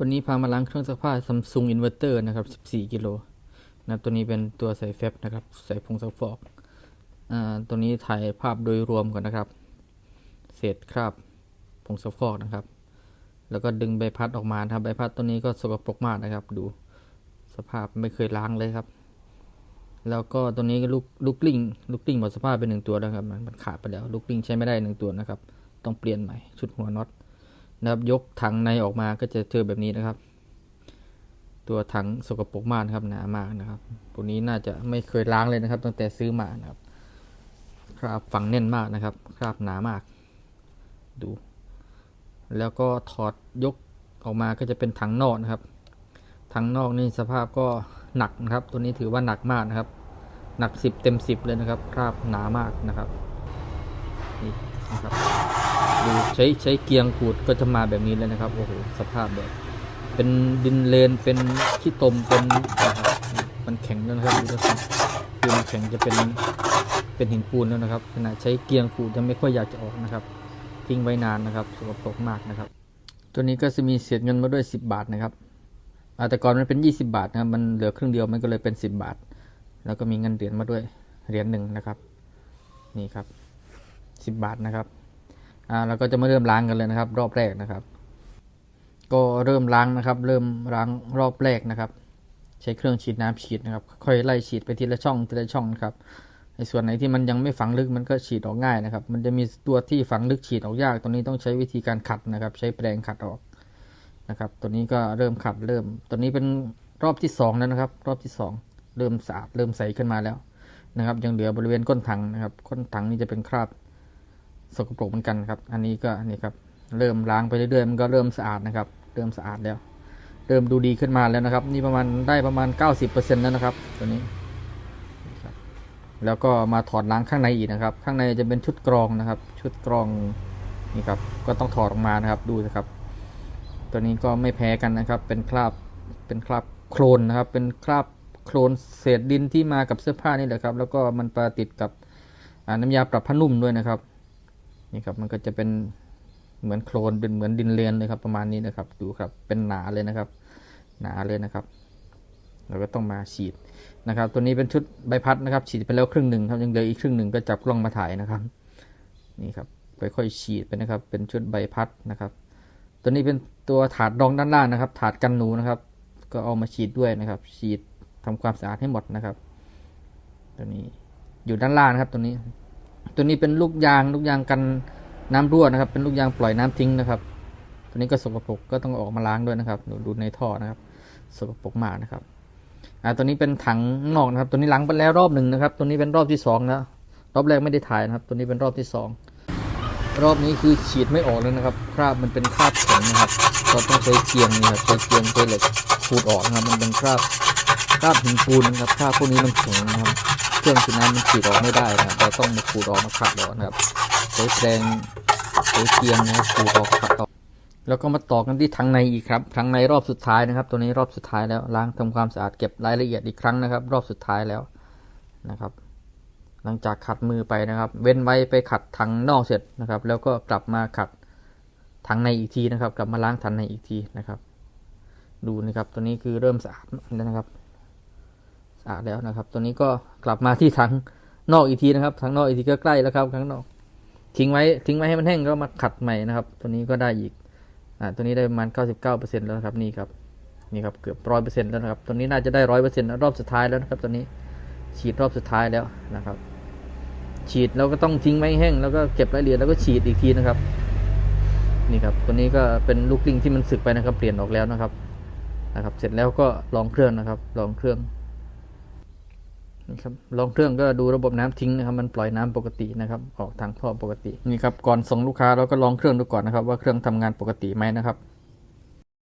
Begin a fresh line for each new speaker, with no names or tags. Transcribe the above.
วันนี้พามาล้างเครื่องซักผ้า Samsung Inverter นะครับ 14 กิโลนะครับตัวนี้เป็นตัวใส่แฟบนะครับ ใส่ผงซักฟอกอ่าตัวนี้ถ่ายภาพโดยรวมก่อนนะครับ เศษคราบผงซักฟอกนะครับ แล้วก็ดึงใบพัดออกมาครับใบพัดตัวนี้ก็สกปรกมากนะครับ ดูสภาพไม่เคยล้างเลยครับ แล้วก็ตัวนี้ก็ลูกลูกกลิ้งลูกกลิ้งหมดสภาพไปหนึ่งตัวแล้วครับ มันมันขาดไปแล้วลูกกลิ้งใช้ไม่ได้หนึ่งตัวนะครับ ต้องเปลี่ยนใหม่ชุดหัวน็อต นะครับ ยกถังในออกมาก็จะเจอแบบนี้นะครับ ตัวถังสกปรกมากนะครับหนามากนะครับตัวนี้น่าจะไม่เคยล้างเลยนะครับ ตั้งแต่ซื้อมานะครับ คราบฝังแน่นมากนะครับ คราบหนามาก ดู แล้วก็ถอดยกออกมาก็จะเป็นถังนอกนะครับถังนอกนี่สภาพก็หนักนะครับ ตัวนี้ถือว่าหนักมากนะครับ หนักสิบเต็มสิบเลยนะครับ คราบหนามากนะครับนี่นะครับ ดูใช้ใช้เกียงขูดก็จะมาแบบนี้เลยนะครับโอ้โหสภาพแบบ เป็นดินเลนเป็นขี้ตมเป็นมันแข็งแล้วนะครับดูนะครับคือมันแข็งจะเป็นเป็นหินปูนแล้วนะครับขณะใช้เกียงขูดยังไม่ค่อยอยากจะออกนะครับ ทิ้งไว้นานนะครับสกปรกมากนะครับ ตัวนี้ก็จะมีเศษเงินมาด้วย 10 บาทนะครับอาแต่ก่อนมันเป็น 20 บาทนะครับมันเหลือครึ่งเดียวมันก็เลยเป็น 10 บาท แล้วก็มีเงินเหรียญมาด้วยเหรียญหนึ่งนะครับ นี่ครับ 10 บาทนะครับ อ่าเราก็จะมาเริ่มล้างกันเลยนะครับ รอบแรกนะครับ ก็เริ่มล้างนะครับ เริ่มล้างรอบแรกนะครับ ใช้เครื่องฉีดน้ำฉีดนะครับ ค่อยไล่ฉีดไปทีละช่องทีละช่องนะครับในส่วนไหนที่มันยังไม่ฝังลึกมันก็ฉีดออกง่ายนะครับ มันจะมีตัวที่ฝังลึกฉีดออกยาก ตัวนี้ต้องใช้วิธีการขัดนะครับ ใช้แปรงขัดออกนะครับ ตัวนี้ก็เริ่มขัดเริ่ม ตัวนี้เป็นรอบที่สองแล้วนะครับ รอบที่สองเริ่มสะอาดเริ่มใสขึ้นมาแล้วนะครับ ยังเหลือบริเวณก้นถังนะครับ ก้นถังนี่จะเป็นคราบ สกปรกเหมือนกันครับ อันนี้ก็นี่ครับ เริ่มล้างไปเรื่อยๆมันก็เริ่มสะอาดนะครับ เริ่มสะอาดแล้ว เริ่มดูดีขึ้นมาแล้วนะครับ นี่ประมาณได้ประมาณ 90%แล้วนะครับ ตัวนี้ แล้วก็มาถอดล้างข้างในอีกนะครับ ข้างในจะเป็นชุดกรองนะครับ ชุดกรองนี่ครับ ก็ต้องถอดออกมานะครับ ดูนะครับ ตัวนี้ก็ไม่แพ้กันนะครับ เป็นคราบ เป็นคราบโคลนนะครับ เป็นคราบโคลนเศษดินที่มากับเสื้อผ้านี่แหละครับ แล้วก็มันประติดกับน้ำยาปรับผ้านุ่มด้วยนะครับ นี่ครับมันก็จะเป็นเหมือนโคลนเป็นเหมือนดินเลนเลยครับประมาณนี้นะครับ ดูครับเป็นหนาเลยนะครับ หนาเลยนะครับเราก็ต้องมาฉีดนะครับ ตัวนี้เป็นชุดใบพัดนะครับ ฉีดไปแล้วครึ่งหนึ่งครับยังเหลืออีกครึ่งหนึ่งก็จับกล้องมาถ่ายนะครับ นี่ครับค่อยๆฉีดไปนะครับ เป็นชุดใบพัดนะครับ ตัวนี้เป็นตัวถาดรองด้านล่างนะครับ ถาดกันหนูนะครับ ก็เอามาฉีดด้วยนะครับ ฉีดทำความสะอาดให้หมดนะครับ ตัวนี้อยู่ด้านล่างนะครับ ตัวนี้ ตัวนี้เป็นลูกยางลูกยางกันน้ำรั่วนะครับ เป็นลูกยางปล่อยน้ำทิ้งนะครับ ตัวนี้ก็สกปรกก็ต้องออกมาล้างด้วยนะครับดูดูในท่อนะครับ สกปรกมากนะครับอ่าตัวนี้เป็นถังนอกนะครับ ตัวนี้ล้างไปแล้วรอบหนึ่งนะครับ ตัวนี้เป็นรอบที่สองแล้วรอบแรกไม่ได้ถ่ายนะครับ ตัวนี้เป็นรอบที่สองรอบนี้คือฉีดไม่ออกเลยนะครับ คราบมันเป็นคราบแข็งนะครับเราต้องใช้เกียงนะครับใช้เกียงใช้เหล็กขูดออกนะครับ มันเป็นคราบคราบหินปูนนะครับคราบพวกนี้มันแข็งนะครับ เครื่องฉีดน้ำมันฉีดออกไม่ได้นะครับเราต้องมาขูดออกมาขัดออกนะครับใช้แปรงใช้เกียงนะครับขูดออกขัดออกแล้วก็มาต่อกันที่ถังในอีกครับถังในรอบสุดท้ายนะครับ ตัวนี้รอบสุดท้ายแล้วล้างทำความสะอาดเก็บรายละเอียดอีกครั้งนะครับ รอบสุดท้ายแล้วนะครับ หลังจากขัดมือไปนะครับ เว้นไว้ไปขัดถังนอกเสร็จนะครับ แล้วก็กลับมาขัดถังในอีกทีนะครับ กลับมาล้างถังในอีกทีนะครับ ดูนะครับตัวนี้คือเริ่มสะอาดแล้วนะครับะอาดแล้วนะครับ ตัวนี้ก็กลับมาที่ถังนอกอีกทีนะครับถังนอกอีกทีก็ใกล้แล้วครับถังนอก ทิ้งไว้ทิ้งไว้ให้มันแห้งก็มาขัดใหม่นะครับ ตัวนี้ก็ได้อีกอ่าตัวนี้ได้ประมาณ 99%แล้วครับนี่ครับนี่ครับเกือบร้อยเปอร์เซ็นต์แล้วนะครับตัวนี้น่าจะได้ร้อยเปอร์เซ็นต์รอบสุดท้ายแล้วนะครับตัวนี้ฉีดรอบสุดท้ายแล้วนะครับ ฉีดแล้วก็ต้องทิ้งไว้แห้งแล้วก็เก็บรายละเอียดแล้วก็ฉีดอีกทีนะครับ นี่ครับตัวนี้ก็เป็นลูกลิงที่มันสึกไปนะครับ เปลี่ยนออกแล้วนะครับนะครับ เสร็จแล้วก็ลองเครื่องนะครับ ลองเครื่อง นะครับลองเครื่องก็ดูระบบน้ำทิ้งนะครับ มันปล่อยน้ำปกตินะครับ ออกทางท่อปกตินี่ครับก่อนส่งลูกค้าเราก็ลองเครื่องดูก่อนนะครับ ว่าเครื่องทำงานปกติไหมนะครับ